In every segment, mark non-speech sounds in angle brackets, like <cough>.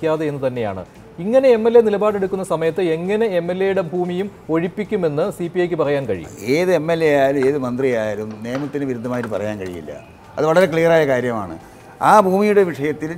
ക്കാതെ എന്ന് തന്നെയാണ്. ഇങ്ങനെ എം എൽ എ നിലപാടെടുക്കുന്ന സമയത്ത് എങ്ങനെ എം എൽ എയുടെ ഭൂമിയും ഒഴിപ്പിക്കുമെന്ന് സി പി ഐക്ക് പറയാൻ കഴിയും? ഏത് എം എൽ എ ആയാലും ഏത് മന്ത്രിയായാലും നിയമത്തിന് വിരുദ്ധമായിട്ട് പറയാൻ കഴിയില്ല. അത് വളരെ ക്ലിയറായ കാര്യമാണ്. ആ ഭൂമിയുടെ വിഷയത്തിൽ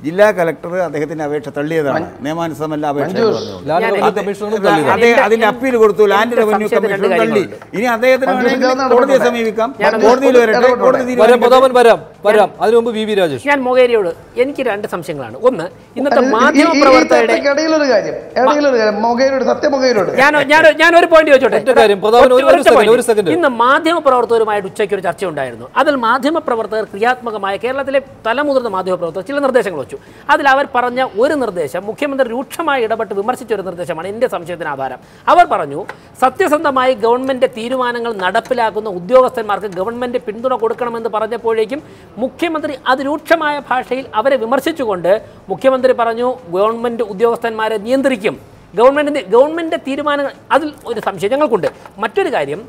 ജില്ലാ കലക്ടർ അദ്ദേഹത്തിന്റെ അപേക്ഷ തള്ളിയതാണ് നിയമാനുസൃതമല്ല അപേക്ഷ എന്ന് പറഞ്ഞു. ലാൻഡ് ഞാൻ- റവന്യൂ അത് കമ്മീഷണറും തള്ളിയതാണ്. അതെ അതിന്റെ അപ്പീൽ കൊടുത്തു ലാൻഡ് എന്റെ റവന്യൂ സംശയത്തിന് രണ്ട് കമ്മീഷൻ തള്ളി കാര്യങ്ങളുണ്ട്. ഇനി അദ്ദേഹത്തിന് മഞ്ജുഷ വേണമെങ്കിൽ ഞാൻ കോടതിയെ ഇടപെടട്ടെ. സമീപിക്കാം ഞാൻ കോടതിയിൽ വരട്ടെ ഇടപെടട്ടെ. കോടതി വരാം തീരുമാനിക്കട്ടെ. പ്രതാപൻ വരാം വരാം അതിനു മുമ്പ് വി വി രാജേഷ് ഞാൻ മൊകേരിയോട് എനിക്ക് രണ്ട് സംശയങ്ങളാണ് ഒന്ന് ഇന്നത്തെ ഈ- ഈ- മാധ്യമ ഈ പ്രവർത്തകരുടെ ചർച്ചയ്ക്ക് ഇടയിലൊരു കാര്യം ഇടയിലൊരു കാര്യം മൊകേരോട് സത്യമൊകേരോട് ഞാൻ ഞാൻ ഞാൻ ഒരു പോയിന്റ് ചോദിച്ചോട്ടെ ഒറ്റ കാര്യം, പ്രതാപൻ ഒരു- ഒരു ഒറ്റ second, point. ഒരു second. ഇന്ന് മാധ്യമ പ്രവർത്തകരുമായിട്ട് ഉച്ചയ്ക്ക് ഒരു ചർച്ച ഉണ്ടായിരുന്നു അതിൽ മാധ്യമ പ്രവർത്തകർ ക്രിയാത്മകമായ കേരളത്തിലെ തലമുതിർന്ന മാധ്യമ പ്രവർത്തകർ ചില നിർദ്ദേശങ്ങൾ വെച്ചു അതിൽ അവർ പറഞ്ഞ ഒരു നിർദ്ദേശം മുഖ്യമന്ത്രി രൂക്ഷമായി ഇടപെട്ട് വിമർശിച്ച ഒരു നിർദ്ദേശമാണ് എന്റെ സംശയത്തിന് ആധാരം അവർ പറഞ്ഞു സത്യസന്ധമായി ഗവൺമെന്റ് തീരുമാനങ്ങൾ നടപ്പിലാക്കുന്ന ഉദ്യോഗസ്ഥന്മാർക്ക് ഗവൺമെന്റ് പിന്തുണ കൊടുക്കണമെന്ന് പറഞ്ഞപ്പോഴേക്കും മുഖ്യമന്ത്രി അതിരൂക്ഷമായ ഭാഷയിൽ അവരെ വിമർശിച്ചുകൊണ്ട് മുഖ്യമന്ത്രി പറഞ്ഞു ഗവൺമെന്റ് ഉദ്യോഗസ്ഥന്മാരെ നിയന്ത്രിക്കും. ഗവൺമെന്റിന്റെ ഗവൺമെന്റ് തീരുമാനങ്ങൾ അതിൽ ഒരു സംശയം ഞങ്ങൾക്കുണ്ട്. മറ്റൊരു കാര്യം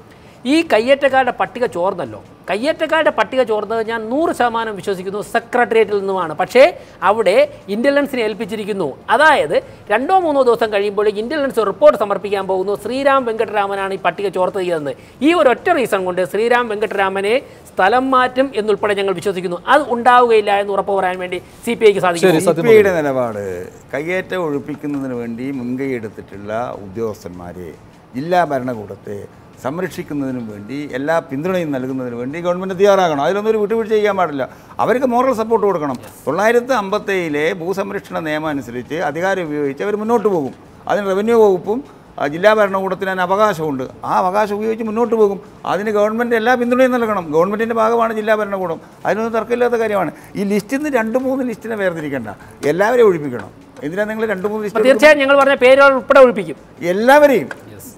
ഈ കയ്യേറ്റക്കാരുടെ പട്ടിക ചോർന്നല്ലോ. കയ്യേറ്റക്കാരുടെ പട്ടിക ചോർന്നത് ഞാൻ നൂറ് ശതമാനം വിശ്വസിക്കുന്നു. സെക്രട്ടേറിയറ്റിൽ നിന്നുമാണ്. പക്ഷേ അവിടെ ഇന്റലിജൻസിനെ ഏൽപ്പിച്ചിരിക്കുന്നു. അതായത് രണ്ടോ മൂന്നോ ദിവസം കഴിയുമ്പോൾ ഇന്റലിജൻസ് റിപ്പോർട്ട് സമർപ്പിക്കാൻ പോകുന്നു. ശ്രീരാം വെങ്കട്ടരാമനാണ് ഈ പട്ടിക ചോർത്ത് ചെയ്തതെന്ന് ഈ ഒരു ഒറ്റ റീസൺ കൊണ്ട് ശ്രീരാം വെങ്കട്ടരാമനെ സ്ഥലം മാറ്റും എന്നുൾപ്പെടെ ഞങ്ങൾ വിശ്വസിക്കുന്നു. അത് ഉണ്ടാവുകയില്ല എന്ന് ഉറപ്പ് പറയാൻ വേണ്ടി സി പി ഐക്ക് സാധിക്കും നിലപാട്. കയ്യേറ്റം ഒഴിപ്പിക്കുന്നതിന് വേണ്ടി മുൻകൈ എടുത്തിട്ടുള്ള ഉദ്യോഗസ്ഥന്മാരെ ജില്ലാ ഭരണകൂടത്തെ സംരക്ഷിക്കുന്നതിനും വേണ്ടി എല്ലാ പിന്തുണയും നൽകുന്നതിനു വേണ്ടി ഗവൺമെന്റ് തയ്യാറാകണം. അതിലൊന്നും ഒരു വിട്ടുവീഴ്ച ചെയ്യാൻ പാടില്ല. അവർക്ക് മോറൽ സപ്പോർട്ട് കൊടുക്കണം. തൊള്ളായിരത്തി അമ്പത്തേഴിലെ ഭൂസംരക്ഷണ നിയമം അനുസരിച്ച് അധികാരം ഉപയോഗിച്ച് അവർ മുന്നോട്ട് പോകും. അതിന് റവന്യൂ വകുപ്പും ജില്ലാ ഭരണകൂടത്തിന് അതിന് അവകാശമുണ്ട്. ആ അവകാശം ഉപയോഗിച്ച് മുന്നോട്ട് പോകും. അതിന് ഗവൺമെന്റ് എല്ലാ പിന്തുണയും നൽകണം. ഗവൺമെന്റിന്റെ ഭാഗമാണ് ജില്ലാ ഭരണകൂടം. അതിനൊന്നും തർക്കമില്ലാത്ത കാര്യമാണ്. ഈ ലിസ്റ്റിൽ നിന്ന് രണ്ട് മൂന്ന് ലിസ്റ്റിനെ വേർതിരിക്കേണ്ട. എല്ലാവരെയും ഒഴിപ്പിക്കണം. എന്തിനാ നിങ്ങൾ രണ്ട് മൂന്ന് തീർച്ചയായും ഞങ്ങൾ പറഞ്ഞ പേരുകൾ ഉൾപ്പെടെ ഒഴിപ്പിക്കും. എല്ലാവരെയും.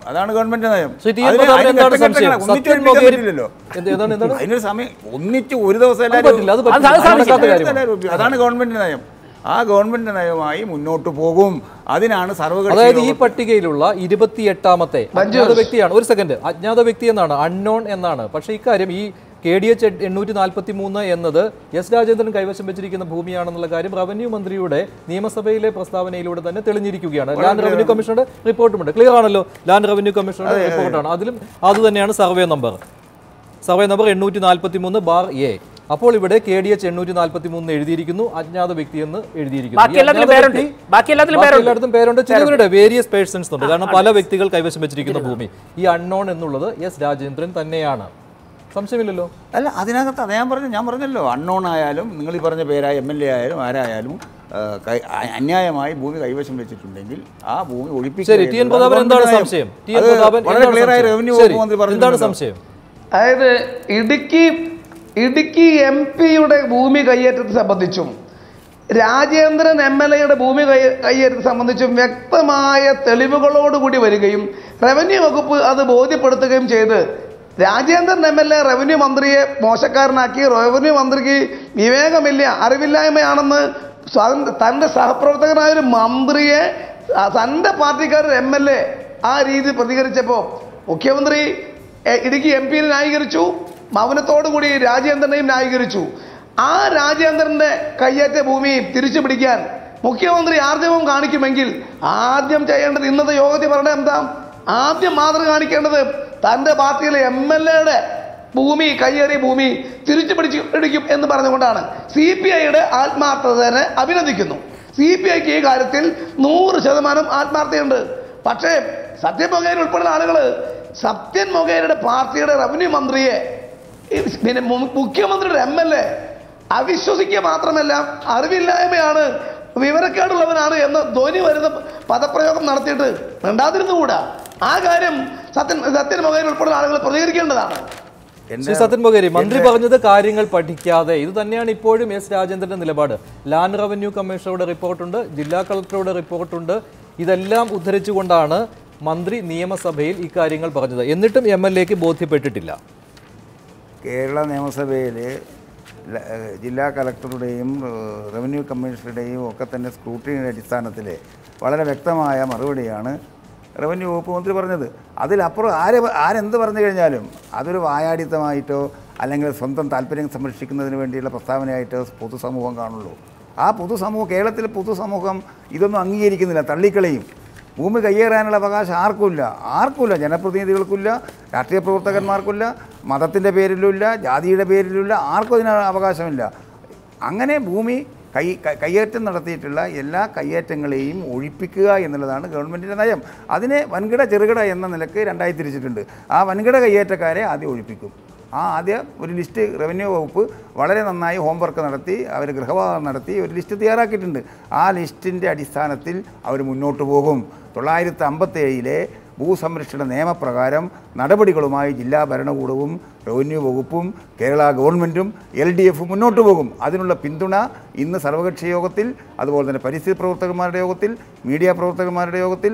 അതാണ് ഗവൺമെന്റ് നയം. അതിനൊരു സമയം ഒന്നിച്ച് ഒരു ദിവസം അതാണ് ഗവൺമെന്റ് നയം. ആ ഗവൺമെന്റ് നയമായി മുന്നോട്ട് പോകും. അതിനാണ് സർവകക്ഷി അതായത് ഈ പട്ടികയിലുള്ള പട്ടികയിലുള്ള ഇരുപത്തിയെട്ടാമത്തെ അജ്ഞാത വ്യക്തിയാണ്. ഒരു സെക്കൻഡ് അജ്ഞാത വ്യക്തി എന്നാണ്? അൺനോൺ എന്നാണ്. പക്ഷേ ഇക്കാര്യം ഈ കെ ഡി എച്ച് എണ്ണൂറ്റി നാൽപ്പത്തി മൂന്ന് എന്നത് എസ് രാജേന്ദ്രൻ കൈവശം വെച്ചിരിക്കുന്ന ഭൂമിയാണെന്നുള്ള കാര്യം റവന്യൂ മന്ത്രിയുടെ നിയമസഭയിലെ പ്രസ്താവനയിലൂടെ തന്നെ തെളിഞ്ഞിരിക്കുകയാണ്. ലാൻഡ് റവന്യൂ കമ്മീഷണറുടെ റിപ്പോർട്ടുമുണ്ട്. ക്ലിയർ ആണല്ലോ. ലാൻഡ് റവന്യൂ കമ്മീഷണറുടെ റിപ്പോർട്ടാണ്. അതിലും അത് തന്നെയാണ് സർവേ നമ്പർ. സർവേ നമ്പർ എണ്ണൂറ്റി നാൽപ്പത്തി മൂന്ന് ബാർ എ. അപ്പോൾ ഇവിടെ കെ ഡി എച്ച് എണ്ണൂറ്റി നാൽപ്പത്തി മൂന്ന് എഴുതിയിരിക്കുന്നു. അജ്ഞാത വ്യക്തി എന്ന് എഴുതിയിരിക്കുന്നു. എല്ലായിടത്തും പേരുണ്ട്. ചിലവരുടെ വേരിയസ് പേഴ്സൺസ് ഉണ്ട്. കാരണം പല വ്യക്തികൾ കൈവശം വെച്ചിരിക്കുന്ന ഭൂമി. ഈ അൺനോൺ എന്നുള്ളത് എസ് രാജേന്ദ്രൻ തന്നെയാണ്. സംശയമില്ലല്ലോ. അല്ല അതിനകത്ത് അത് ഞാൻ പറഞ്ഞു ഞാൻ പറഞ്ഞല്ലോ അൺനോൺ ആയാലും നിങ്ങൾ ഈ പറഞ്ഞ പേരായ എം എൽ എ ആയാലും ആരായാലും അന്യായമായി ഭൂമി കൈവശം വെച്ചിട്ടുണ്ടെങ്കിൽ ആ ഭൂമി സംശയം? അതായത് ഇടുക്കി ഇടുക്കി എം പിയുടെ ഭൂമി കയ്യേറ്റത്തെ സംബന്ധിച്ചും രാജേന്ദ്രൻ എം എൽ എയുടെ ഭൂമി കൈ കയ്യേറ്റത്തെ സംബന്ധിച്ചും വ്യക്തമായ തെളിവുകളോടുകൂടി വരികയും റവന്യൂ വകുപ്പ് അത് ബോധ്യപ്പെടുത്തുകയും ചെയ്ത് Rajendran M L A revenue മന്ത്രിയെ മോശക്കാരനാക്കി റവന്യൂ മന്ത്രിക്ക് വിവേകമില്ല അറിവില്ലായ്മയാണെന്ന് തന്റെ സഹപ്രവർത്തകനായ ഒരു മന്ത്രിയെ തന്റെ പാർട്ടിക്കാരൻ എം എൽ എ ആ രീതി പ്രതികരിച്ചപ്പോൾ മുഖ്യമന്ത്രി ഇടുക്കി എം പിയെ ന്യായീകരിച്ചു മൗനത്തോടുകൂടി രാജേന്ദ്രനെയും ന്യായീകരിച്ചു. ആ രാജേന്ദ്രന്റെ കയ്യേറ്റ ഭൂമി തിരിച്ചു പിടിക്കാൻ മുഖ്യമന്ത്രി ആർജവം കാണിക്കുമെങ്കിൽ ആദ്യം ചെയ്യേണ്ടത് ഇന്നത്തെ യോഗത്തിൽ പറഞ്ഞ എന്താ? ആദ്യം മാതൃക കാണിക്കേണ്ടത് തന്റെ പാർട്ടിയിലെ എം എൽ എയുടെ ഭൂമി കയ്യേറിയ ഭൂമി തിരിച്ചു പിടിച്ച് പിടിക്കും എന്ന് പറഞ്ഞുകൊണ്ടാണ് സി പി ഐയുടെ ആത്മാർത്ഥതനെ അഭിനന്ദിക്കുന്നു. സി പി ഐക്ക് ഈ കാര്യത്തിൽ നൂറ് ശതമാനം ആത്മാർത്ഥതയുണ്ട്. പക്ഷേ സത്യൻ മൊകേരി ഉൾപ്പെടുന്ന ആളുകൾ സത്യൻ മൊകേരിയുടെ പാർട്ടിയുടെ റവന്യൂ മന്ത്രിയെ പിന്നെ മുഖ്യമന്ത്രിയുടെ എം എൽ എ അവിശ്വസിക്കുക മാത്രമല്ല അറിവില്ലായ്മയാണ് വിവരക്കേടുള്ളവനാണ് എന്ന് ധ്വനി വരുന്ന പദപ്രയോഗം നടത്തിയിട്ട് മിണ്ടാതിരുന്നുകൂടാ ആ കാര്യം സത്യൻ സത്യൻ മൊകേരി ഉൾപ്പെടുന്ന ആളുകൾ പ്രതികരിക്കേണ്ടതാണ്. ശ്രീ സത്യൻ മൊകേരി മന്ത്രി പറഞ്ഞത് കാര്യങ്ങൾ പഠിക്കാതെ. ഇത് തന്നെയാണ് ഇപ്പോഴും എസ് രാജേന്ദ്രന്റെ നിലപാട്. ലാൻഡ് റവന്യൂ കമ്മീഷണറുടെ റിപ്പോർട്ടുണ്ട് ജില്ലാ കളക്ടറുടെ റിപ്പോർട്ടുണ്ട്. ഇതെല്ലാം ഉദ്ധരിച്ചുകൊണ്ടാണ് മന്ത്രി നിയമസഭയിൽ ഇക്കാര്യങ്ങൾ പറഞ്ഞത്. എന്നിട്ടും എം എൽ എക്ക് ബോധ്യപ്പെട്ടിട്ടില്ല. കേരള നിയമസഭയിൽ ജില്ലാ കളക്ടറുടെയും റവന്യൂ കമ്മീഷണറുടെയും ഒക്കെ തന്നെ സ്ക്രൂട്ടിനിയുടെ അടിസ്ഥാനത്തിൽ വളരെ വ്യക്തമായ മറുപടിയാണ് റവന്യൂ വകുപ്പ് മന്ത്രി പറഞ്ഞത്. അതിലപ്പുറം ആര് ആരെന്ത് പറഞ്ഞു കഴിഞ്ഞാലും അതൊരു വായാടിത്തമായിട്ടോ അല്ലെങ്കിൽ സ്വന്തം താല്പര്യം സംരക്ഷിക്കുന്നതിന് വേണ്ടിയുള്ള പ്രസ്താവനയായിട്ടോ പൊതുസമൂഹം കാണുള്ളൂ. ആ പൊതുസമൂഹം കേരളത്തിലെ പൊതുസമൂഹം ഇതൊന്നും അംഗീകരിക്കുന്നില്ല തള്ളിക്കളയും. ഭൂമി കയ്യേറാനുള്ള അവകാശം ആർക്കുമില്ല. ആർക്കുമില്ല. ജനപ്രതിനിധികൾക്കില്ല രാഷ്ട്രീയ പ്രവർത്തകന്മാർക്കില്ല മതത്തിന്റെ പേരിലുമില്ല ജാതിയുടെ പേരിലുമില്ല ആർക്കും അതിന് അവകാശമില്ല. അങ്ങനെ ഭൂമി കൈ കയ്യേറ്റം നടത്തിയിട്ടുള്ള എല്ലാ കയ്യേറ്റങ്ങളെയും ഒഴിപ്പിക്കുക എന്നുള്ളതാണ് ഗവൺമെന്റിന്റെ നയം. അതിനെ വൻകിട ചെറുകിട എന്ന നിലയ്ക്ക് രണ്ടായി തിരിച്ചിട്ടുണ്ട്. ആ വൻകിട കയ്യേറ്റക്കാരെ ആദ്യം ഒഴിപ്പിക്കും. ആ ആദ്യം ഒരു ലിസ്റ്റ് റവന്യൂ വകുപ്പ് വളരെ നന്നായി ഹോംവർക്ക് നടത്തി അവർ ഗൃഹവാഹം നടത്തി ഒരു ലിസ്റ്റ് തയ്യാറാക്കിയിട്ടുണ്ട്. ആ ലിസ്റ്റിന്റെ അടിസ്ഥാനത്തിൽ അവർ മുന്നോട്ട് പോകും. തൊള്ളായിരത്തി അമ്പത്തേഴിലെ ഭൂസംരക്ഷണ നിയമപ്രകാരം നടപടികളുമായി ജില്ലാ ഭരണകൂടവും റവന്യൂ വകുപ്പും കേരള ഗവൺമെന്റും എൽ ഡി എഫും മുന്നോട്ട് പോകും. അതിനുള്ള പിന്തുണ ഇന്ന് സർവകക്ഷി യോഗത്തിൽ അതുപോലെ തന്നെ പരിസ്ഥിതി പ്രവർത്തകന്മാരുടെ യോഗത്തിൽ മീഡിയ പ്രവർത്തകന്മാരുടെ യോഗത്തിൽ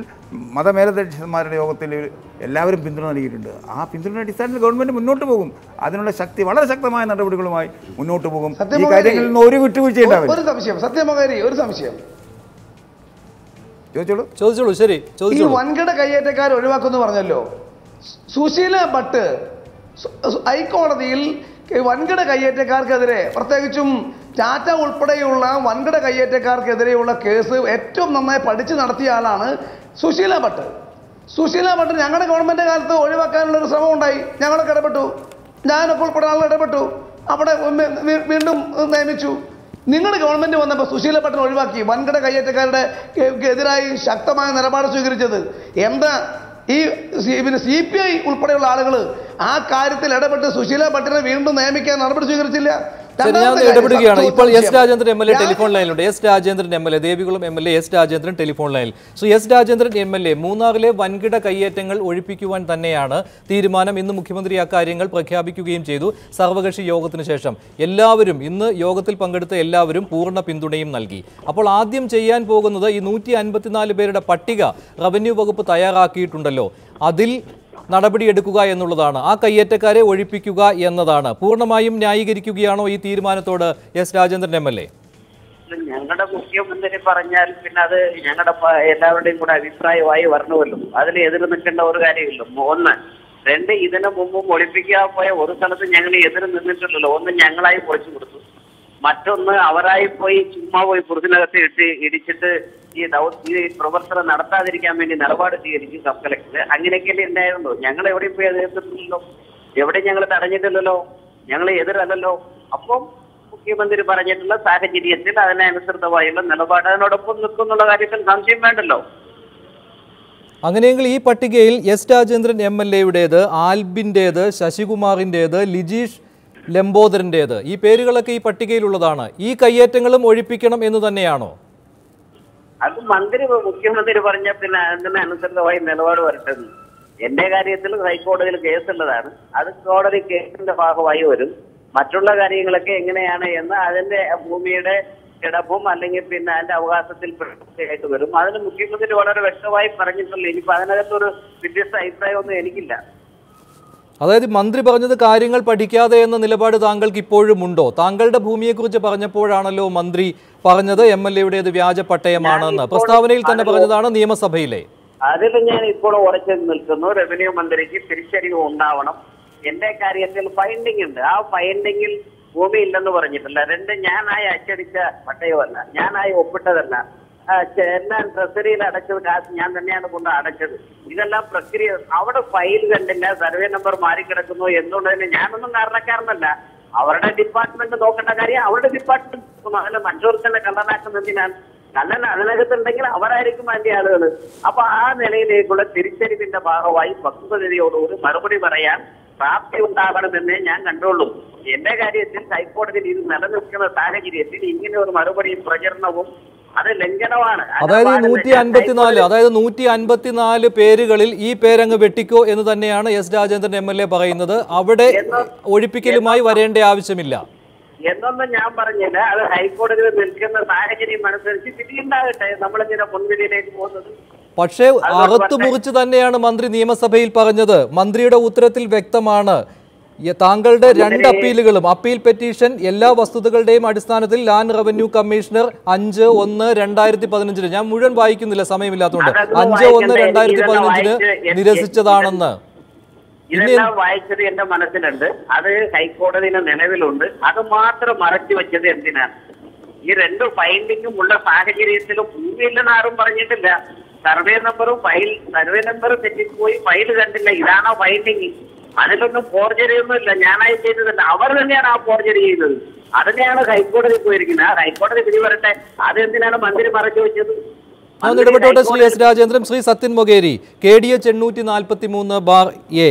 മതമേലധ്യക്ഷന്മാരുടെ യോഗത്തിൽ എല്ലാവരും പിന്തുണ നൽകിയിട്ടുണ്ട്. ആ പിന്തുണ അടിസ്ഥാനത്തിൽ ഗവൺമെന്റ് മുന്നോട്ട് പോകും. അതിനുള്ള ശക്തി വളരെ ശക്തമായ നടപടികളുമായി മുന്നോട്ട് പോകും. ഈ കാര്യങ്ങളിൽ നിന്ന് ഒരു വിട്ടുവീഴ്ച ഉണ്ടാവില്ല ഒരു സംശയം സത്യമകാരി ഒരു സംശയം. ചോദിച്ചോളൂ. ചോദിച്ചോളൂ ശരി ഈ വൻകിട കയ്യേറ്റക്കാർ ഒഴിവാക്കുമെന്ന് പറഞ്ഞല്ലോ. സുശീല ഭട്ട് ഹൈക്കോടതിയിൽ വൻകിട കയ്യേറ്റക്കാർക്കെതിരെ പ്രത്യേകിച്ചും ടാറ്റ ഉൾപ്പെടെയുള്ള വൻകിട കയ്യേറ്റക്കാർക്കെതിരെയുള്ള കേസ് ഏറ്റവും നന്നായി പഠിച്ചു നടത്തിയ ആളാണ് സുശീല ഭട്ട്. സുശീല ഭട്ട് ഞങ്ങളുടെ ഗവൺമെന്റ് കാലത്ത് ഒഴിവാക്കാനുള്ള ഒരു ശ്രമം ഉണ്ടായി ഞങ്ങളൊക്കെ ഇടപെട്ടു. ഞാനൊക്കെ ഉൾപ്പെടെ ആളുകൾ ഇടപെട്ടു. അവിടെ വീണ്ടും നിയമിച്ചു. നിങ്ങളുടെ ഗവൺമെന്റ് വന്നപ്പോൾ സുശീല പട്ടൻ ഒഴിവാക്കി വൻകിട കയ്യേറ്റക്കാരുടെ എതിരായി ശക്തമായ നിലപാട് സ്വീകരിച്ചത്. എന്താ ഈ പിന്നെ സി പി ഐ ഉൾപ്പെടെയുള്ള ആളുകൾ ആ കാര്യത്തിൽ ഇടപെട്ട് സുശീല ഭട്ടിനെ വീണ്ടും നിയമിക്കാൻ നടപടി സ്വീകരിച്ചില്ല? ഞാൻ ഇടപെടുകയാണ്. ഇപ്പോൾ S. Rajendran M L A telephone ലൈനിലുണ്ട്. S Rajendran M L A Devikulam M L A S Rajendran telephone ലൈനിൽ. So S Rajendran M L A മൂന്നാറിലെ വൻകിട കയ്യേറ്റങ്ങൾ ഒഴിപ്പിക്കുവാൻ തന്നെയാണ് തീരുമാനം. ഇന്ന് മുഖ്യമന്ത്രി അക്കാര്യങ്ങൾ പ്രഖ്യാപിക്കുകയും ചെയ്തു. സർവകക്ഷി യോഗത്തിന് ശേഷം എല്ലാവരും ഇന്ന് യോഗത്തിൽ പങ്കെടുത്ത എല്ലാവരും പൂർണ പിന്തുണയും നൽകി. അപ്പോൾ ആദ്യം ചെയ്യാൻ പോകുന്നത് ഈ നൂറ്റി പേരുടെ പട്ടിക റവന്യൂ വകുപ്പ് തയ്യാറാക്കിയിട്ടുണ്ടല്ലോ. അതിൽ നടപടിയെടുക്കുക എന്നുള്ളതാണ്. ആ കയ്യേറ്റക്കാരെ ഒഴിപ്പിക്കുക എന്നതാണ്. പൂർണമായും ന്യായീകരിക്കുകയാണോ ഈ തീരുമാനത്തോട് S Rajendran M L A? ഞങ്ങളുടെ മുഖ്യമന്ത്രി പറഞ്ഞാൽ പിന്നെ അത് ഞങ്ങളുടെ എല്ലാവരുടെയും കൂടെ അഭിപ്രായമായി വരണമല്ലോ. അതിൽ എതിർ നിൽക്കേണ്ട ഒരു കാര്യമില്ല. ഒന്ന് രണ്ട് ഇതിനു മുമ്പും ഒളിപ്പിക്കാൻ പോയ ഒരു സ്ഥലത്ത് ഞങ്ങൾ എതിർ നിന്നിട്ടില്ലല്ലോ. ഒന്ന് ഞങ്ങളായി പൊളിച്ചു കൊടുത്തു. മറ്റൊന്ന് അവരായി പോയി ചുമ്മാ പോയി പുറത്തിനകത്ത് ഇട്ട് ഇടിച്ചിട്ട് ഈ ദൗത്യ ഈ പ്രവർത്തനം നടത്താതിരിക്കാൻ വേണ്ടി നിലപാട് സ്വീകരിച്ചു സബ് കളക്ടർ അങ്ങനെയൊക്കെയല്ലേ ഉണ്ടായിരുന്നു ഞങ്ങൾ എവിടെയും പോയി എവിടെ എവിടെയും ഞങ്ങൾ തടഞ്ഞിട്ടില്ലല്ലോ. ഞങ്ങൾ എതിരല്ലല്ലോ. അപ്പം മുഖ്യമന്ത്രി പറഞ്ഞിട്ടുള്ള സാഹചര്യത്തിൽ അതിനനുസൃതമായുള്ള നിലപാട് അതിനോടൊപ്പം നിൽക്കും എന്നുള്ള കാര്യത്തിൽ സംശയം വേണ്ടല്ലോ. അങ്ങനെയെങ്കിൽ ഈ പട്ടികയിൽ എസ് രാജേന്ദ്രൻ എം എൽ എയുടേത് ആൽബിന്റേത് ശശികുമാറിന്റേത് ലിജീഷ് ലംബോദരന്റേത് ഈ പേരുകളൊക്കെ ഈ പട്ടികയിലുള്ളതാണ്. ഈ കയ്യേറ്റങ്ങളും ഒഴിപ്പിക്കണം എന്ന് തന്നെയാണോ? അത് മന്ത്രി മുഖ്യമന്ത്രി പറഞ്ഞ പിന്നെ അതിനനുസൃതമായി നിലപാട് വരട്ടെന്ന്. എന്റെ കാര്യത്തിൽ ഹൈക്കോടതിയിൽ കേസുള്ളതാണ്. അത് കോടതി കേസിന്റെ ഭാഗമായി വരും. മറ്റുള്ള കാര്യങ്ങളൊക്കെ എങ്ങനെയാണ് എന്ന് അതിന്റെ ഭൂമിയുടെ കിടപ്പും അല്ലെങ്കിൽ പിന്നെ അതിന്റെ അവകാശത്തിൽ ആയിട്ട് വരും. അതിന് മുഖ്യമന്ത്രി വളരെ വ്യക്തമായി പറഞ്ഞിട്ടുള്ളൂ ഇനിയിപ്പോ അതിനകത്തൊരു വ്യത്യസ്ത അഭിപ്രായമൊന്നും എനിക്കില്ല. അതായത് മന്ത്രി പറഞ്ഞത് കാര്യങ്ങൾ പഠിക്കാതെ എന്ന നിലപാട് താങ്കൾക്ക് ഇപ്പോഴും ഉണ്ടോ? താങ്കളുടെ ഭൂമിയെക്കുറിച്ച് പറഞ്ഞപ്പോഴാണല്ലോ മന്ത്രി പറഞ്ഞത് എം എൽ എയുടേത് വ്യാജ പട്ടയമാണെന്ന്. പ്രസ്താവനയിൽ തന്നെ പറഞ്ഞതാണ് നിയമസഭയിലെ. അതിൽ ഞാൻ ഇപ്പോൾ ഉറച്ചു നിൽക്കുന്നു. റവന്യൂ മന്ത്രിക്ക് തിരിച്ചറിവ് ഉണ്ടാവണം. എന്റെ കാര്യത്തിൽ ഫൈൻഡിങ് ഉണ്ട്. ആ ഫൈൻഡിങ്ങിൽ ഭൂമി ഇല്ലെന്ന് പറഞ്ഞിട്ടില്ല. രണ്ട് ഞാനായി അച്ചടിച്ച പട്ടയമല്ല. ഞാനായി ഒപ്പിട്ടതല്ല. എല്ലാം ട്രഷറിയിൽ അടച്ചത് കാശ് ഞാൻ തന്നെയാണ് കൊണ്ട് അടച്ചത്. ഇതെല്ലാം പ്രക്രിയ അവിടെ ഫയൽ കണ്ടില്ല സർവേ നമ്പർ മാറിക്കിടക്കുന്നു എന്നുള്ളതിന് ഞാനൊന്നും കാരണക്കാരനല്ല. അവരുടെ ഡിപ്പാർട്ട്മെന്റ് നോക്കേണ്ട കാര്യം അവരുടെ ഡിപ്പാർട്ട്മെന്റ് നോക്കണം അതല്ല മറ്റൊരുത്തന്നെ എന്തിനാണ്? കള്ളൻ അതിനകത്തുണ്ടെങ്കിൽ അവരായിരിക്കും അതിന്റെ ആളുകൾ അപ്പൊ ആ നിലയിലേക്കുള്ള തിരിച്ചറിവിന്റെ ഭാഗമായി പക്വതയോടുകൂടി മറുപടി പറയാൻ പ്രാപ്തി ഉണ്ടാകണമെന്നേ ഞാൻ കണ്ടുള്ളൂ. എന്റെ കാര്യത്തിൽ ഹൈക്കോടതിയിൽ ഇത് നിലനിൽക്കുന്ന സാഹചര്യത്തിൽ ഇങ്ങനെ ഒരു മറുപടിയും പ്രചരണവും അത് ലംഘനമാണ്. അതായത് നൂറ്റി അൻപത്തിനാല് അതായത് നൂറ്റി അൻപത്തിനാല് പേരുകളിൽ ഈ പേരങ്ങ് വെട്ടിക്കോ എന്ന് തന്നെയാണ് S Rajendran M L A പറയുന്നത്. അവിടെ ഒഴിപ്പിക്കലുമായി വരേണ്ട ആവശ്യമില്ല. എന്നൊന്നും ഞാൻ പറഞ്ഞില്ല. അത് ഹൈക്കോടതിയിൽ നിൽക്കുന്ന സാഹചര്യം അനുസരിച്ച് വിധിയുണ്ടാകട്ടെ നമ്മളിങ്ങനെ മുൻവിധിയിലേക്ക് പോകുന്നത്. പക്ഷേ അകത്തു മുറിച്ച് തന്നെയാണ് മന്ത്രി നിയമസഭയിൽ പറഞ്ഞത്. മന്ത്രിയുടെ ഉത്തരത്തിൽ വ്യക്തമാണ്. താങ്കളുടെ രണ്ട് അപ്പീലുകളും അപ്പീൽ പെറ്റീഷൻ എല്ലാ വസ്തുതകളുടെയും അടിസ്ഥാനത്തിൽ ലാൻഡ് റവന്യൂ കമ്മീഷണർ അഞ്ച് ഒന്ന് രണ്ടായിരത്തി പതിനഞ്ചിന് ഞാൻ മുഴുവൻ വായിക്കുന്നില്ല സമയമില്ലാത്തതുകൊണ്ട് അഞ്ച് ഒന്ന് രണ്ടായിരത്തി പതിനഞ്ചിന് നിരസിച്ചതാണെന്ന്. വായിച്ചത് എന്റെ മനസ്സിലുണ്ട്. അത് ഹൈക്കോടതിയുടെ നിലവിലുണ്ട്. അത് മാത്രം മറച്ചു വെച്ചത് എന്തിനാണ് ഈ രണ്ട് ഫൈൻഡിങ്ങും ഉള്ള സാഹചര്യത്തിലും ഭൂമിയില്ലെന്ന് ആരും പറഞ്ഞിട്ടില്ല. സർവേ നമ്പറും ഫയൽ സർവേ നമ്പർ തെറ്റിപ്പോയി ഫയൽ കണ്ടില്ല. ഇതാണോ ഫൈൻഡിങ് അതിലൊന്നും ഫോർജറി ഒന്നും ഇല്ല ഞാനായി ചെയ്തതല്ല. അവർ തന്നെയാണ് ആ ഫോർജറി ചെയ്തത്. അതിനെയാണ് ഹൈക്കോടതി പോയിരിക്കുന്നത്. ആ ഹൈക്കോടതി വിധി വരട്ടെ അതെന്തിനാണ് മന്ത്രി മറച്ചു വെച്ചത് അന്ന് ഒന്ന് ഇടപെട്ടോട്ടെ Shri S Rajendran Shri Sathyan Mokeri K D H എണ്ണൂറ്റി നാൽപ്പത്തി മൂന്ന് ബാർ എ.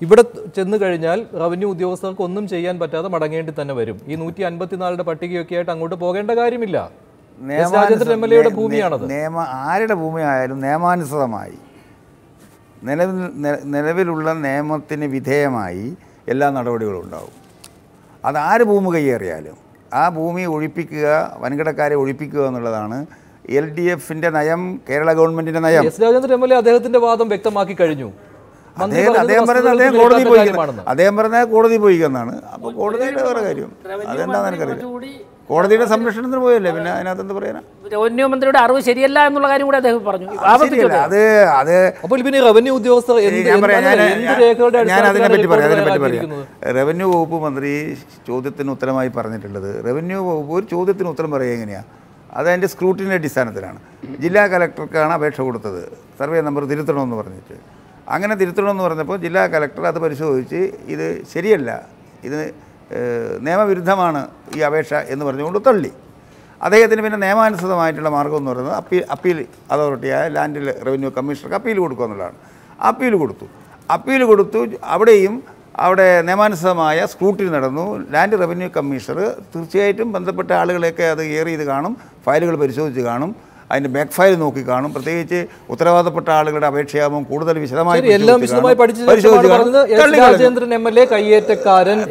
ഇവിടെ ചെന്ന് കഴിഞ്ഞാൽ റവന്യൂ ഉദ്യോഗസ്ഥർക്ക് ഒന്നും ചെയ്യാൻ പറ്റാതെ മടങ്ങേണ്ടി തന്നെ വരും. ഈ നൂറ്റി അൻപത്തിനാലിന്റെ പട്ടികയൊക്കെ ആയിട്ട് അങ്ങോട്ട് പോകേണ്ട കാര്യമില്ല. എസ് രാജേന്ദ്രൻ എം എൽ എയുടെ ഭൂമിയാണത്. നിയമ ആരുടെ ഭൂമിയായാലും നിയമാനുസൃതമായി. നിലവിൽ നിലവിലുള്ള നിയമത്തിന് വിധേയമായി എല്ലാ നടപടികളും ഉണ്ടാവും. അതാര് ആര് ഭൂമി കൈയേറിയാലും ആ ഭൂമി ഒഴിപ്പിക്കുക വൻകിടക്കാരെ ഒഴിപ്പിക്കുക എന്നുള്ളതാണ് എൽ ഡി എഫിന്റെ നയം കേരള ഗവൺമെന്റിന്റെ നയം. S Rajendran M L A അദ്ദേഹത്തിന്റെ വാദം വ്യക്തമാക്കി കഴിഞ്ഞു. അദ്ദേഹം പറഞ്ഞത് അദ്ദേഹം പറയുന്നത് അദ്ദേഹം കോടതി പോയി. അദ്ദേഹം പറഞ്ഞ കോടതി പോയി എന്നാണ്. അപ്പോൾ കോടതിയുടെ വേറെ കാര്യം. അതെന്താണെന്ന് എനിക്കറിയില്ല. കോടതിയുടെ സംരക്ഷണത്തിന് പോയല്ലേ? പിന്നെ അതിനകത്ത് എന്ത് പറയാനാ? റവന്യൂ മന്ത്രിയുടെ അറിവ് ശരിയല്ല എന്നുള്ള കാര്യം കൂടെ അദ്ദേഹം പറഞ്ഞു. അത് അത് അപ്പോൾ പിന്നെ റവന്യൂ ഉദ്യോഗസ്ഥർ എന്ത് ഞാൻ പറയാം ഞാൻ എന്ത് രേഖകളുടെ ഞാൻ അതിനെ പറ്റി പറയാം അതിനെ പറ്റി അടിസ്ഥാനത്തിലാണ് പറയാം റവന്യൂ വകുപ്പ് മന്ത്രി ചോദ്യത്തിന് ഉത്തരമായി പറഞ്ഞിട്ടുള്ളത്. റവന്യൂ വകുപ്പ് ഒരു ചോദ്യത്തിന് ഉത്തരം പറയുക എങ്ങനെയാണ് അത് അതിന്റെ സ്ക്രൂട്ടിന്റെ അടിസ്ഥാനത്തിലാണ്. ജില്ലാ കലക്ടർക്കാണ് അപേക്ഷ കൊടുത്തത്. സർവേ നമ്പർ തിരുത്തണമെന്ന് പറഞ്ഞിട്ട്. അങ്ങനെ തിരുത്തണമെന്ന് പറഞ്ഞപ്പോൾ ജില്ലാ കലക്ടർ അത് പരിശോധിച്ച് ഇത് ശരിയല്ല. ഇത് നിയമവിരുദ്ധമാണ് ഈ അപേക്ഷ എന്ന് പറഞ്ഞുകൊണ്ട് തള്ളി. അദ്ദേഹത്തിന് പിന്നെ നിയമാനുസൃതമായിട്ടുള്ള മാർഗം എന്ന് പറയുന്നത് അപ്പീൽ അപ്പീൽ അതോറിറ്റിയായ ലാൻഡ് റവന്യൂ കമ്മീഷണർക്ക് അപ്പീൽ കൊടുക്കുക എന്നുള്ളതാണ്. അപ്പീൽ കൊടുത്തു. അപ്പീൽ കൊടുത്തു അവിടെയും അവിടെ നിയമാനുസൃതമായ സ്ക്രൂട്ടിനി നടന്നു. ലാൻഡ് റവന്യൂ കമ്മീഷണർ തീർച്ചയായിട്ടും ബന്ധപ്പെട്ട ആളുകളെയൊക്കെ അത് ഏറി ഇത് കാണും ഫയലുകൾ പരിശോധിച്ച് കാണും. അതിന്റെ ബാക്ക് ഫയൽ നോക്കി കാണും. പ്രത്യേകിച്ച് ഉത്തരവാദപ്പെട്ട ആളുകളുടെ അപേക്ഷയാകുമ്പോൾ കൂടുതൽ വിശദമായി എല്ലാം. പഠിച്ച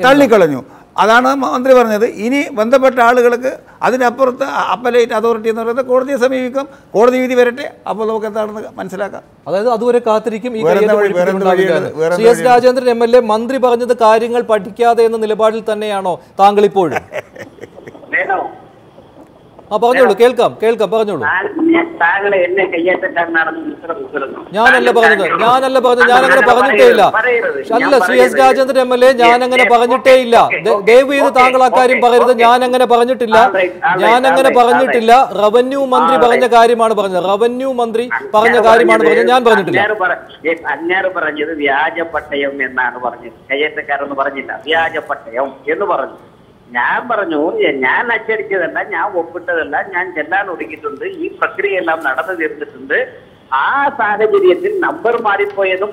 തള്ളിക്കളഞ്ഞു. അതാണ് മന്ത്രി പറഞ്ഞത്. ഇനി ബന്ധപ്പെട്ട ആളുകൾക്ക് അതിനപ്പുറത്ത് അപ്പലേറ്റ് അതോറിറ്റി എന്ന് പറയുന്നത് കോടതിയെ സമീപിക്കും. കോടതി വിധി വരട്ടെ. അപ്പോൾ നമുക്ക് എന്താണെന്ന് മനസ്സിലാക്കാം. അതായത് അതുവരെ കാത്തിരിക്കും ഈ Shri S Rajendran M L A മന്ത്രി പറഞ്ഞത് കാര്യങ്ങൾ പഠിക്കാതെ എന്ന നിലപാടിൽ തന്നെയാണോ താങ്കൾ ഇപ്പോഴും? <laughs> ആ പറഞ്ഞോളൂ കേൾക്കാം കേൾക്കാം പറഞ്ഞോളൂ. ഞാനല്ല പറഞ്ഞത് ഞാനല്ല പറഞ്ഞത് ഞാനങ്ങനെ പറഞ്ഞിട്ടേ ഇല്ല അല്ല Shri S Rajendran M L A ഞാനങ്ങനെ പറഞ്ഞിട്ടേ ഇല്ല ദയവ് ചെയ്ത് താങ്കൾ ആ കാര്യം പറയരുത് ഞാനങ്ങനെ അങ്ങനെ പറഞ്ഞിട്ടില്ല ഞാനങ്ങനെ പറഞ്ഞിട്ടില്ല. റവന്യൂ മന്ത്രി പറഞ്ഞ കാര്യമാണ് പറഞ്ഞത്. റവന്യൂ മന്ത്രി പറഞ്ഞ കാര്യമാണ് പറഞ്ഞത്. ഞാൻ പറഞ്ഞിട്ടില്ല. പറഞ്ഞത് വ്യാജ പട്ടയം എന്നാണ് പറഞ്ഞത്. കയ്യേറ്റക്കാരെന്ന് പറഞ്ഞില്ല. വ്യാജ പട്ടയം എന്ന് പറഞ്ഞു. ഞാൻ പറഞ്ഞു "ഏ, ഞാൻ അച്ചടിച്ചതല്ല ഞാൻ ഒപ്പിട്ടതല്ല ഞാൻ ചെല്ലാൻ ഒടുക്കിയിട്ടുണ്ട് ഈ പ്രക്രിയയെല്ലാം നടന്നു തീർന്നിട്ടുണ്ട്. ആ സാഹചര്യത്തിൽ നമ്പർ മാറിപ്പോയതും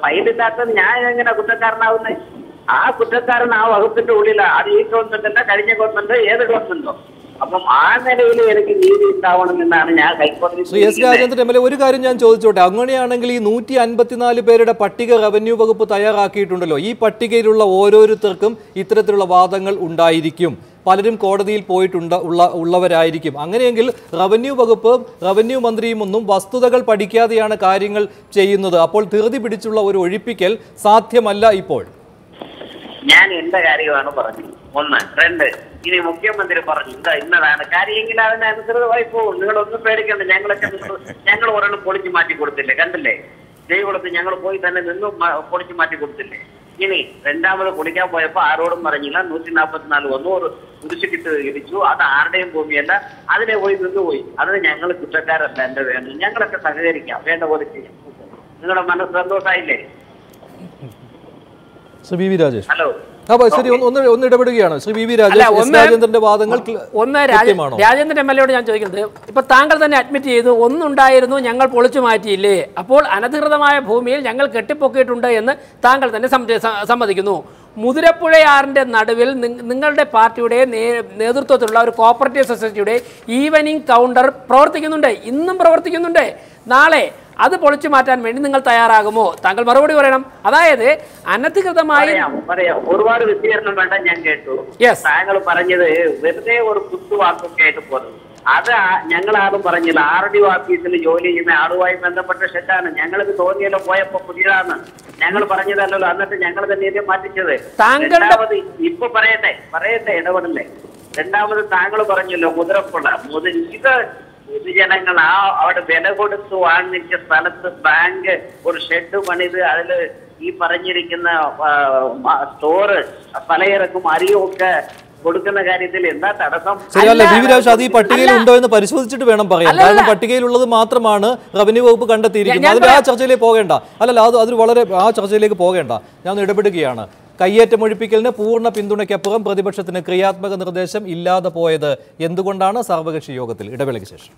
ഫയലില്ലാത്തത് ഞാൻ എങ്ങനെ കുറ്റക്കാരനാവുന്നത് ആ കുറ്റക്കാരൻ ആ വകുപ്പിന്റെ ഉള്ളിലാണ് അത് ഈ ഗവൺമെന്റ് അല്ല കഴിഞ്ഞ ഗവൺമെന്റ് ഏത് ഗവൺമെന്റോ അപ്പം ആ നിലയിൽ എനിക്ക് നീതി ഉണ്ടാവണമെന്നാണ് ഞാൻ ഹൈക്കോടതി Shri S Rajendran M L ഒരു കാര്യം ഞാൻ ചോദിച്ചോട്ടെ. അങ്ങനെയാണെങ്കിൽ ഈ നൂറ്റി അൻപത്തിനാല് പേരുടെ പട്ടിക റവന്യൂ വകുപ്പ് തയ്യാറാക്കിയിട്ടുണ്ടല്ലോ. ഈ പട്ടികയിലുള്ള ഓരോരുത്തർക്കും ഇത്തരത്തിലുള്ള വാദങ്ങൾ ഉണ്ടായിരിക്കും. പലരും കോടതിയിൽ പോയിട്ടുണ്ട് ഉള്ള ഉള്ളവരായിരിക്കും. അങ്ങനെയെങ്കിൽ റവന്യൂ വകുപ്പ് റവന്യൂ മന്ത്രിയും ഒന്നും വസ്തുതകൾ പഠിക്കാതെയാണ് കാര്യങ്ങൾ ചെയ്യുന്നത്. അപ്പോൾ ധൃതി പിടിച്ചുള്ള ഒരു ഒഴിപ്പിക്കൽ സാധ്യമല്ല ഇപ്പോൾ. ഞാൻ എന്റെ കാര്യമാണ് പറഞ്ഞത്. ഒന്ന് രണ്ട് ഇനി മുഖ്യമന്ത്രി പറഞ്ഞു ഇതാ ഇന്നതാണ്. കാര്യമെങ്കിൽ അതിനനുസൃതമായി പോകും. നിങ്ങളൊന്നും പേടിക്കണ്ട ഞങ്ങളൊക്കെ ഞങ്ങൾ ഒരെണ്ണം പൊളിച്ചു മാറ്റി കൊടുത്തില്ലേ? കണ്ടില്ലേ? ജൈവളത്ത് ഞങ്ങൾ പോയി തന്നെ നിന്നും പൊളിച്ചു മാറ്റി കൊടുത്തില്ലേ? ഇനി രണ്ടാമത് പൊളിക്കാൻ പോയപ്പോ ആരോടും പറഞ്ഞില്ല. നൂറ്റി നാൽപ്പത്തിനാല് വന്നു. ഒരു കുരിശിക്കിട്ട് ഇടിച്ചു. അത് ആരുടെയും ഭൂമിയല്ല. അതിനെ പോയി നിന്നുപോയി അതിന് ഞങ്ങൾ കുറ്റക്കാരല്ല എന്റെ വേണം. ഞങ്ങളൊക്കെ സഹകരിക്കാം. വേണ്ട പോലെ ചെയ്യാം. നിങ്ങളുടെ മനസ്സ് സന്തോഷമായില്ലേ ഹലോ. അപ്പൊ ശരി ഒന്ന് ഒന്ന് ഒന്ന് ഇടപെടുകയാണ്. ശ്രീ വി വി രാജേഷ് രാജേന്ദ്രന്റെ വാദങ്ങൾ ഒന്ന് രാജേന്ദ്രൻ എം എൽ എയോട് ഞാൻ ചോദിക്കുന്നത് ഇപ്പൊ താങ്കൾ തന്നെ അഡ്മിറ്റ് ചെയ്തു ഒന്നുണ്ടായിരുന്നു ഞങ്ങൾ പൊളിച്ചു മാറ്റിയില്ലേ? അപ്പോൾ അനധികൃതമായ ഭൂമിയിൽ ഞങ്ങൾ കെട്ടിപ്പൊക്കിയിട്ടുണ്ട് എന്ന് താങ്കൾ തന്നെ സമ്മതിക്കുന്നു. മുതിരപ്പുഴയാറിന്റെ നടുവിൽ നിങ്ങളുടെ പാർട്ടിയുടെ നേതൃത്വത്തിലുള്ള ഒരു കോപ്പറേറ്റീവ് സൊസൈറ്റിയുടെ ഈവനിങ് കൗണ്ടർ പ്രവർത്തിക്കുന്നുണ്ട്. ഇന്നും പ്രവർത്തിക്കുന്നുണ്ട്. നാളെ അത് പൊളിച്ചു മാറ്റാൻ വേണ്ടി നിങ്ങൾ തയ്യാറാകുമോ? താങ്കൾ മറുപടി പറയണം. അതായത് അനധികൃതമായി ഒരുപാട് വിസ്തീർണം വേണ്ട ഞാൻ കേട്ടു. താങ്കൾ പറഞ്ഞത് വെറുതെ ഒരു കുത്തുവാക്കൊക്കെ ആയിട്ട് പോകുന്നത് അത് ഞങ്ങൾ ഞങ്ങളാരും പറഞ്ഞില്ല. ആർ ഡി ഓഫീസിൽ ജോലി ചെയ്യുന്ന ആളുമായി ബന്ധപ്പെട്ട ഷെഡാണ്. ഞങ്ങൾക്ക് തോന്നിയല്ലോ പോയപ്പോ പുതിയതാണ്. ഞങ്ങൾ പറഞ്ഞതല്ലല്ലോ അന്നിട്ട് ഞങ്ങൾ തന്നെയല്ലേ മാറ്റിച്ചത്. രണ്ടാമത് ഇപ്പൊ പറയട്ടെ പറയട്ടെ ഇടപെടല്ലേ. രണ്ടാമത് താങ്കൾ പറഞ്ഞല്ലോ മുതിരപ്പുള്ള മുതി ഇത് പൊതുജനങ്ങൾ ആ അവിടെ വില കൊടുത്ത് വാങ്ങിച്ച സ്ഥലത്ത് ബാങ്ക് ഒരു ഷെഡ് പണിത് അതിൽ ഈ പറഞ്ഞിരിക്കുന്ന സ്റ്റോറ് പലചരക്കും അരിയും ഒക്കെ കൊടുക്കുന്ന കാര്യത്തിൽ എന്താ തടസ്സം? ശരി അല്ല അല്ല, വി വി രാജ് അത് ഈ പട്ടികയിൽ ഉണ്ടോ എന്ന് പരിശോധിച്ചിട്ട് വേണം പറയാൻ. കാരണം പട്ടികയിലുള്ളത് മാത്രമാണ് റവന്യൂ വകുപ്പ് കണ്ടെത്തിയിരിക്കുന്നത്. ഞാൻ ആ. ചർച്ചയിലേക്ക് പോകേണ്ട. അല്ലല്ല അത് അതിൽ വളരെ ആ ചർച്ചയിലേക്ക് പോകേണ്ട. ഞാൻ ഇടപെടുകയാണ്. കയ്യേറ്റം ഒഴിപ്പിക്കലിന് പൂർണ പിന്തുണയ്ക്കപ്പുറം പ്രതിപക്ഷത്തിന് ക്രിയാത്മക നിർദ്ദേശം ഇല്ലാതെ പോയത്. എന്തുകൊണ്ടാണ് സർവകക്ഷി യോഗത്തിൽ? ഇടവേളയ്ക്ക് ശേഷം.